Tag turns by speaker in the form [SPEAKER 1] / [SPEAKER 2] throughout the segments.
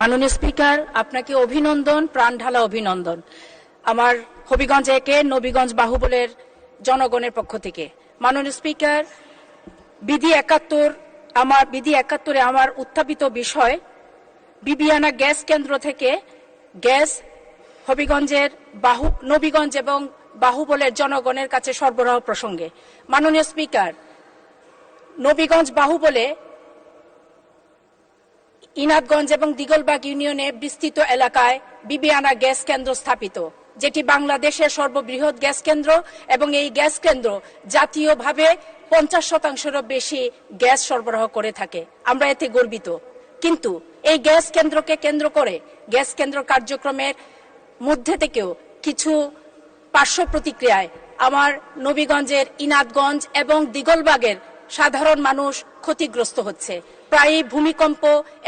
[SPEAKER 1] মাননীয় স্পিকার, আপনাকে অভিনন্দন, প্রাণ ঢালা অভিনন্দন। আমার হবিগঞ্জ একে, নবীগঞ্জ বাহুবলের জনগণের পক্ষ থেকে। মাননীয় স্পিকার, বিধি একাত্তর, আমার বিধি একাত্তরে আমার উত্থাপিত বিষয়, বিবিয়ানা গ্যাস কেন্দ্র থেকে গ্যাস হবিগঞ্জের বাহু, নবীগঞ্জ এবং বাহুবলের জনগণের কাছে সরবরাহ প্রসঙ্গে। মাননীয় স্পিকার, নবীগঞ্জ বাহুবলে ইনাদগঞ্জ এবং দিগলবাগ ইউনিয়নে বিস্তৃত এলাকায় বিবিয়ানা গ্যাস কেন্দ্র স্থাপিত, যেটি বাংলাদেশের সর্ববৃহৎ গ্যাস কেন্দ্র এবং এই গ্যাস কেন্দ্র জাতীয়ভাবে পঞ্চাশ শতাংশেরও বেশি গ্যাস সরবরাহ করে থাকে। আমরা এতে গর্বিত। কিন্তু এই গ্যাস কেন্দ্রকে কেন্দ্র করে গ্যাস কেন্দ্র কার্যক্রমের মধ্যে থেকেও কিছু পার্শ্ব প্রতিক্রিয়ায় আমার নবীগঞ্জের ইনাদগঞ্জ এবং দিগলবাগের সাধারণ মানুষ ক্ষতিগ্রস্ত হচ্ছে। প্রায়ই ভূমিকম্প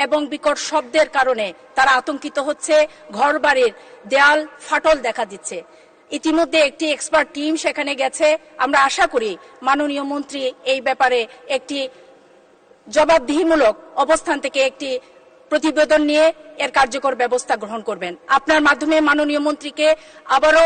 [SPEAKER 1] এবং বিকট শব্দের কারণে তারা আতঙ্কিত হচ্ছে, ঘরবাড়ির দেয়াল ফাটল দেখা দিচ্ছে। ইতিমধ্যে একটি এক্সপার্ট টিম সেখানে গেছে। আমরা আশা করি মাননীয় মন্ত্রী এই ব্যাপারে একটি জবাবদিহিমূলক অবস্থান থেকে একটি প্রতিবেদন নিয়ে এর কার্যকর ব্যবস্থা গ্রহণ করবেন। আপনার মাধ্যমে মাননীয় মন্ত্রীকে আবারও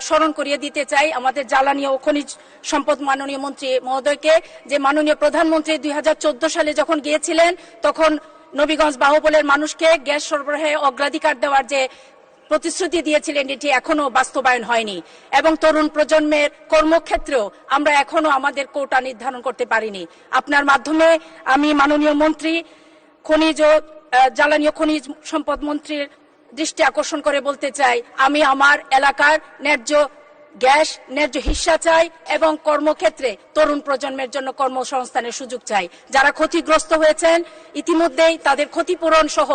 [SPEAKER 1] স্মরণ করিয়ে দিতে চাই আমাদের জ্বালানি ও খনিজ সম্পদ মাননীয় মন্ত্রী মহোদয়কে যে মাননীয় প্রধানমন্ত্রী দুই হাজার চোদ্দ সালে যখন গিয়েছিলেন তখন নবীগঞ্জ বাহুবলের মানুষকে গ্যাস সরবরাহে অগ্রাধিকার দেওয়ার যে প্রতিশ্রুতি দিয়েছিলেন এটি এখনও বাস্তবায়ন হয়নি। এবং তরুণ প্রজন্মের কর্মক্ষেত্রেও আমরা এখনও আমাদের কোটা নির্ধারণ করতে পারিনি। আপনার মাধ্যমে আমি মাননীয় মন্ত্রী খনিজ ও আহ, জ্বালানি ও খনিজ সম্পদ মন্ত্রীর দৃষ্টি আকর্ষণ করে বলতে চাই, আমি আমার এলাকার ন্যায্য গ্যাস, ন্যায্য হিসা চাই এবং কর্মক্ষেত্রে তরুণ প্রজন্মের জন্য কর্মসংস্থানের সুযোগ চাই। যারা ক্ষতিগ্রস্ত হয়েছেন, ইতিমধ্যেই তাদের ক্ষতিপূরণ সহ